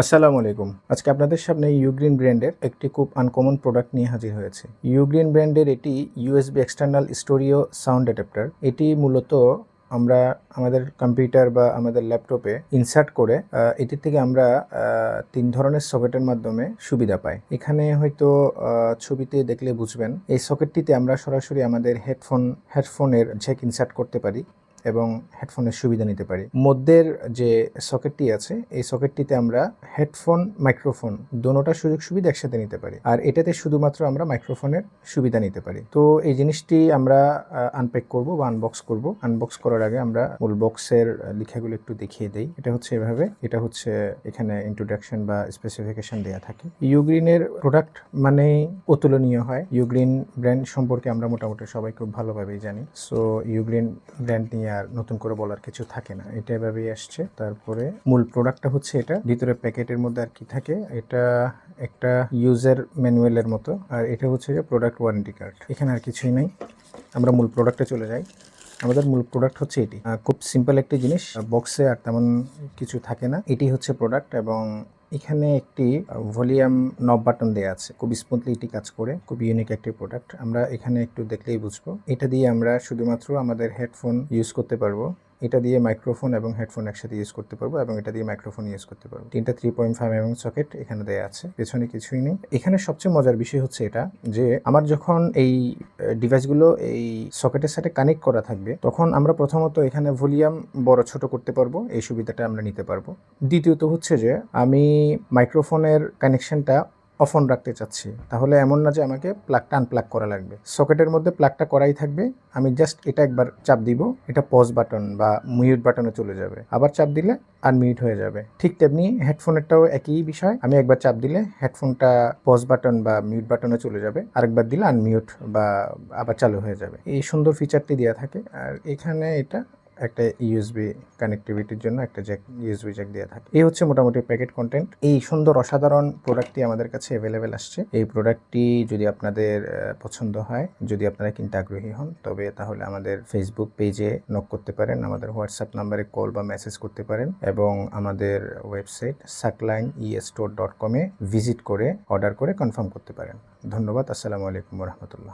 আসসালামু আলাইকুম। আজকে আপনাদের সামনে ইউগ্রিন ব্র্যান্ডের একটি খুব আনকমন প্রোডাক্ট নিয়ে হাজির হয়েছে। ইউগ্রিন ব্র্যান্ডের এটি USB external stereo sound adapter এটি মূলত আমরা আমাদের কম্পিউটার বা আমাদের ল্যাপটপে ইনসার্ট করে এটির থেকে আমরা তিন ধরনের সকেটের মাধ্যমে সুবিধা পাই। এখানে হয়তো ছবিতে দেখলে বুঝবেন, এই সকেটটিতে আমরা সরাসরি আমাদের হেডফোন হেডফোনের জ্যাক ইনসার্ট করতে পারি। এবং হেডফোনের সুবিধা নিতে পারি। মধ্যের যে সকেটটি আছে, এই সকেটটিতে আমরা হেডফোন, মাইক্রোফোন দোনোটা সুযোগ সুবিধা একসাথে নিতে পারি। আর এটাতে শুধুমাত্র আমরা মাইক্রোফোনের সুবিধা নিতে পারি। তো এই জিনিসটি আমরা আনপ্যাক করব বা আনবক্স করব। আনবক্স করার আগে আমরা মূল বক্সের লেখাগুলো একটু দেখিয়ে দেই। এটা হচ্ছে এভাবে। এটা হচ্ছে এখানে ইন্ট্রোডাকশন বা স্পেসিফিকেশন দেওয়া থাকে। ইউগ্রিনের প্রোডাক্ট মানে অতুলনীয় হয়। ইউগ্রিন ব্র্যান্ড সম্পর্কে আমরা মোটামুটি সবাই খুব ভালোভাবেই জানি। সো ইউগ্রিন ব্র্যান্ড নিয়ে আর নতুন করে বলার কিছু থাকে না। এটা এভাবেই আসছে। তারপরে মূল প্রোডাক্টটা হচ্ছে এটা। ভিতরে প্যাকেটের মধ্যে আর কি থাকে, এটা একটা ইউজার ম্যানুয়ালের মতো। আর এটা হচ্ছে যে প্রোডাক্ট ওয়ারেন্টি কার্ড এখানে আর কিছুই নাই। আমরা মূল প্রোডাক্টে চলে যাই। আমাদের মূল প্রোডাক্ট হচ্ছে এটি। খুব সিম্পল একটি জিনিস। বক্সে আর তেমন কিছু থাকে না। এটি হচ্ছে প্রোডাক্ট এবং এখানে একটি ভলিউম নব বাটন দেওয়া আছে। খুব স্মুথলি এটি কাজ করে, খুব ইউনিক একটি প্রোডাক্ট আমরা এখানে একটু দেখলেই বুঝব। এটা দিয়ে আমরা শুধুমাত্র আমাদের হেডফোন ইউজ করতে পারব। এটা দিয়ে মাইক্রোফোন এবং হেডফোন একসাথে ইউজ করতে পারব এবং এটা দিয়ে মাইক্রোফোন ইউজ করতে পারব। তিনটা three point five M socket এখানে দেওয়া আছে, পেছনে কিছুই নেই। এখানে সবচেয়ে মজার বিষয় হচ্ছে এটা, যে আমার যখন এই ডিভাইসগুলো এই সকেটের সাথে কানেক্ট করা থাকবে, তখন আমরা প্রথমত এখানে ভলিউম বড় ছোট করতে পারব, এই সুবিধাটা আমরা নিতে পারব। দ্বিতীয়ত হচ্ছে যে আমি মাইক্রোফোনের কানেকশনটা অফ অন রাখতে চাচ্ছি। তাহলে এমন না যে আমাকে প্লাগটা আনপ্লাগ করা লাগবে। সকেটের মধ্যে প্লাগটা করাই থাকবে। আমি জাস্ট এটা একবার চাপ দিব। এটা পজ বাটন বা মিউট বাটনে চলে যাবে। আবার চাপ দিলে আনমিউট হয়ে যাবে। ঠিক তেমনি হেডফোনেরটাও একই বিষয়। আমি একবার চাপ দিলে হেডফোনটা পজ বাটন বা মিউট বাটনে চলে যাবে। আরেকবার দিলে আনমিউট বা আবার চালু হয়ে যাবে। এই সুন্দর ফিচারটি দেওয়া থাকে। আর এখানে এটা একটা ইউএসবি কানেক্টিভিটির জন্য একটা জ্যাক ইউএসবি জ্যাক দেওয়া থাকে। এই হচ্ছে মোটামুটি প্যাকেট কন্টেন্ট এই সুন্দর অসাধারণ প্রোডাক্টটি আমাদের কাছে অ্যাভেলেবেল আসছে। এই প্রোডাক্টটি যদি আপনাদের পছন্দ হয়, যদি আপনারা কিনতে আগ্রহী হন, তবে তাহলে আমাদের ফেসবুক পেজে নক করতে পারেন, আমাদের হোয়াটসঅ্যাপ নাম্বারে কল বা মেসেজ করতে পারেন, এবং আমাদের ওয়েবসাইট সাকলাইন ই ডট কমে ভিজিট করে অর্ডার করে কনফার্ম করতে পারেন। ধন্যবাদ, আসসালামু আলাইকুম রহমতুল্লাহ।